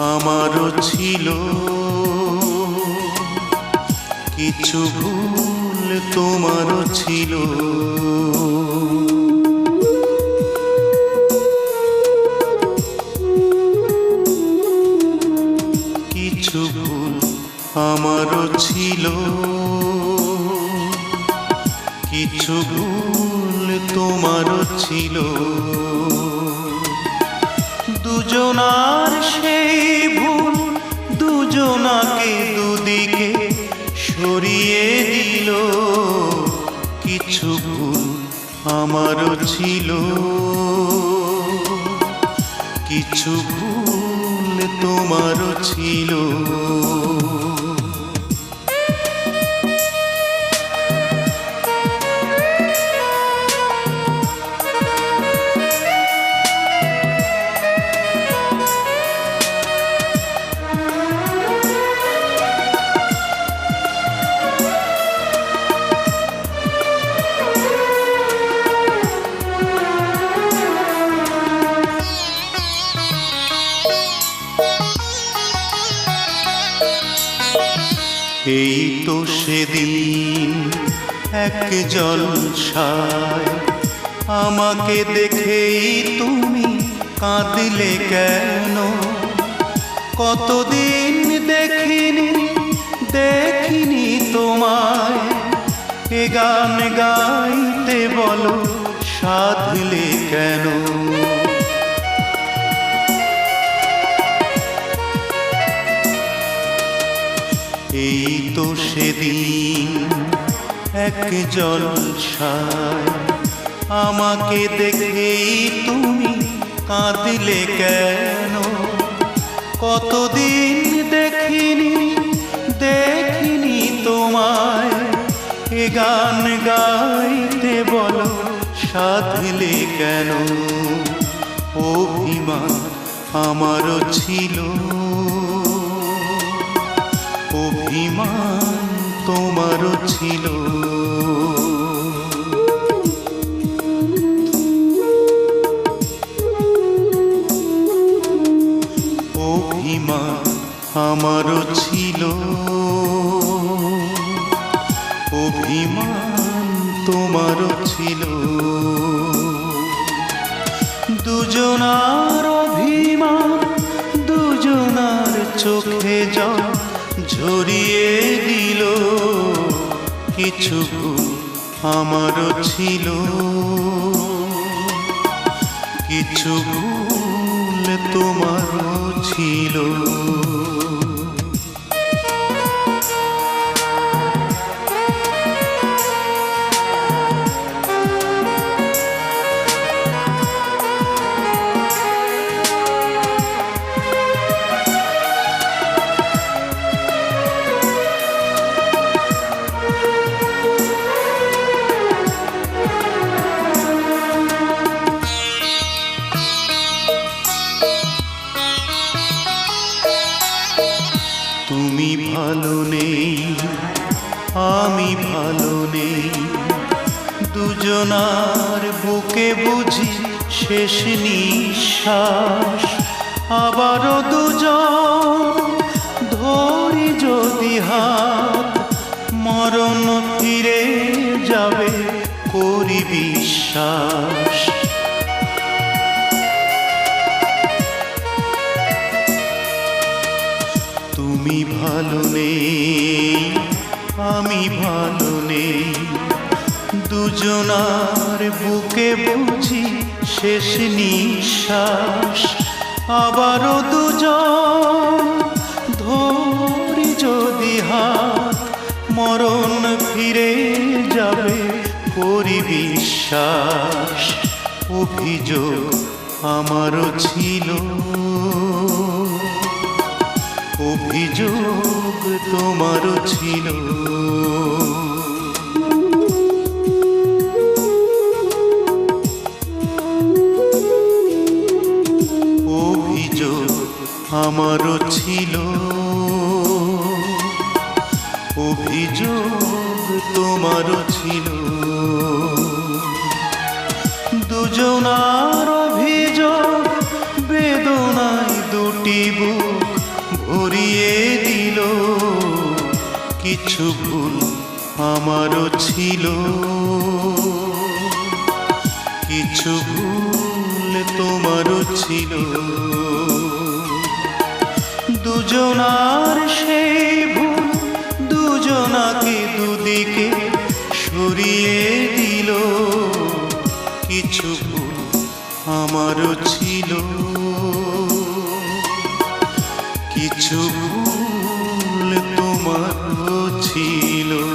আমারও ছিল। কিছু ভুল তোমারও ছিল। কিছু ভুল আমারও ছিল। কিছু ভুল তোমারও ছিল। দুজনার সেই ভুল, দুজনাকে দুদিকে সরিয়ে দিল। কিছু ভুল আমারও ছিল। কিছু ভুল তোমারও ছিল। এই তো সেদিন এক জলসায় আমাকে দেখেই তুমি কাঁদলে কেন? কতদিন দেখিনি দেখিনি তোমায়। এ গান গাইতে বলো, সাধলে কেন? এই তো সেদিন এক জলসায় আমাকে দেখেই তুমি কাঁদলে কেন? কতদিন দেখিনি দেখিনি তোমায়, এ গান গাইতে বলো সাধলে কেন? অভিমান আমারও ছিল। তোমারও ছিল। অভিমান আমারও ছিল। অভিমান তোমারও ছিল। দুজনার অভিমান দুজনার চোখে জল। ঝরিয়ে দিল। কিছু আমারও ছিল। কিছু ভুল তোমারও ছিল। তুমি ভালো নেই, আমি ভালো নেই। দুজনার বুকে বুঝি শেষ নিঃশ্বাস, আবারও দুজন ধরি যদি হাত, মরণ ফিরে যাবে করি বিশ্বাস। তুমি ভালো নেই, আমি ভালো নেই। দুজনার বুকে বুঝি শেষ নিঃশ্বাস, আবারও দুজন ধরি যদি হাত, মরণ ফিরে যাবে করি বিশ্বাস। অভিযোগ আমারও ছিল। অভিযোগ তোমারও ছিল। অভিযোগ আমারও ছিল। অভিযোগ তোমারও ছিল। দুজনার অভিযোগ বেদনায় দুটি বুক কিছু ভুল আমারও ছিল। কিছু ভুল তোমারও ছিল। দুজনার সেই ভুল দুজনাকে দুদিকে সরিয়ে দিল। কিছু ভুল আমারও ছিল। কিছু ভুল ছিল।